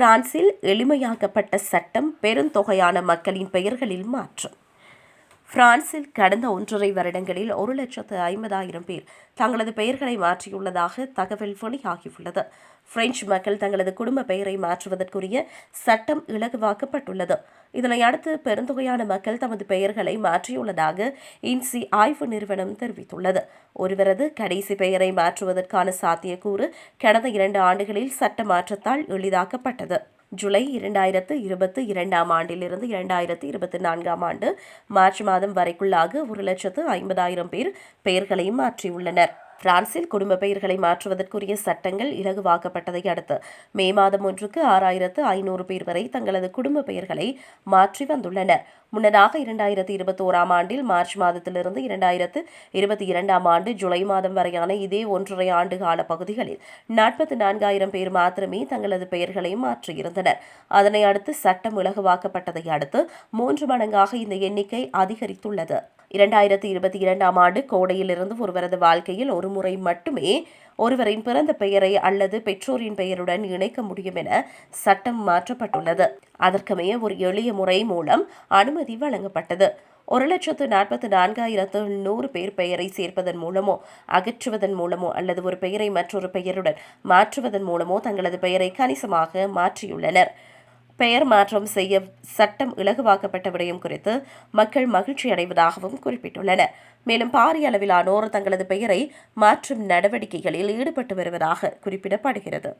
பிரான்சில் எளிமையாக்கப்பட்ட சட்டம் பெருந்தொகையான மக்களின் பெயர்களில் மாற்றம். பிரான்சில் கடந்த ஒன்றரை வருடங்களில் ஒரு லட்சத்து ஐம்பதாயிரம் பேர் தங்களது பெயர்களை மாற்றியுள்ளதாக தகவல் வெளியாகியுள்ளது. பிரெஞ்சு மக்கள் தங்களது குடும்ப பெயரை மாற்றுவதற்குரிய சட்டம் இலகுவாக்கப்பட்டுள்ளது. இதனை அடுத்து பெருந்தொகையான மக்கள் தமது பெயர்களை மாற்றியுள்ளதாக இன்சி ஆய்வு நிறுவனம் தெரிவித்துள்ளது. ஒருவரது கடைசி பெயரை மாற்றுவதற்கான சாத்தியக்கூறு கடந்த இரண்டு ஆண்டுகளில் சட்ட மாற்றத்தால் எளிதாக்கப்பட்டது. ஜூலை இரண்டாயிரத்து இருபத்தி இரண்டாம் ஆண்டிலிருந்து இரண்டாயிரத்து இருபத்தி நான்காம் ஆண்டு மார்ச் மாதம் வரைக்குள்ளாக ஒரு லட்சத்து ஐம்பதாயிரம் பேர் பெயர்களையும் மாற்றியுள்ளனர். பிரான்சில் குடும்ப பெயர்களை மாற்றுவதற்குரிய சட்டங்கள் இலகுவாக்கப்பட்டதை அடுத்து மே மாதம் ஒன்றுக்கு ஆறாயிரத்து ஐநூறு பேர் வரை தங்களது குடும்ப பெயர்களை மாற்றி வந்துள்ளனர். முன்னதாக இரண்டாயிரத்தி இருபத்தி ஓராம் ஆண்டில் மார்ச் மாதத்திலிருந்து இரண்டாயிரத்து இருபத்தி இரண்டாம் ஆண்டு ஜூலை மாதம் வரையான இதே ஒன்றரை ஆண்டு கால பகுதிகளில் நாற்பத்தி நான்காயிரம் பேர் மாத்திரமே தங்களது பெயர்களை மாற்றியிருந்தனர். அதனை அடுத்து சட்டம் இலகுவாக்கப்பட்டதை அடுத்து மூன்று மடங்காக இந்த எண்ணிக்கை அதிகரித்துள்ளது. இரண்டாயிரத்தி இருபத்தி இரண்டாம் ஆண்டு கோடையிலிருந்து ஒருவரது வாழ்க்கையில் ஒரு முறை மட்டுமே ஒருவரின் பிறந்த பெயரை அல்லது பெற்றோரின் பெயருடன் இணைக்க முடியும் என சட்டம் மாற்றப்பட்டுள்ளது. அதற்கமைய ஒரு எளிய முறை மூலம் அனுமதி வழங்கப்பட்டது. ஒரு லட்சத்து நாற்பத்தி நான்காயிரத்து நூறு பேர் பெயரை சேர்ப்பதன் மூலமோ அகற்றுவதன் மூலமோ அல்லது ஒரு பெயரை மற்றொரு பெயருடன் மாற்றுவதன் மூலமோ தங்களது பெயரை கணிசமாக மாற்றியுள்ளனர். பெயர் மாற்றம் செய்ய சட்டம் இலகுவாக்கப்பட்ட விடயம் குறித்து மக்கள் மகிழ்ச்சி அடைவதாகவும் குறிப்பிட்டுள்ளனர் மேலும் பாரிய அளவிலானோர் தங்களது பெயரை மாற்றும் நடவடிக்கைகளில் ஈடுபட்டு வருவதாக குறிப்பிடப்படுகிறது.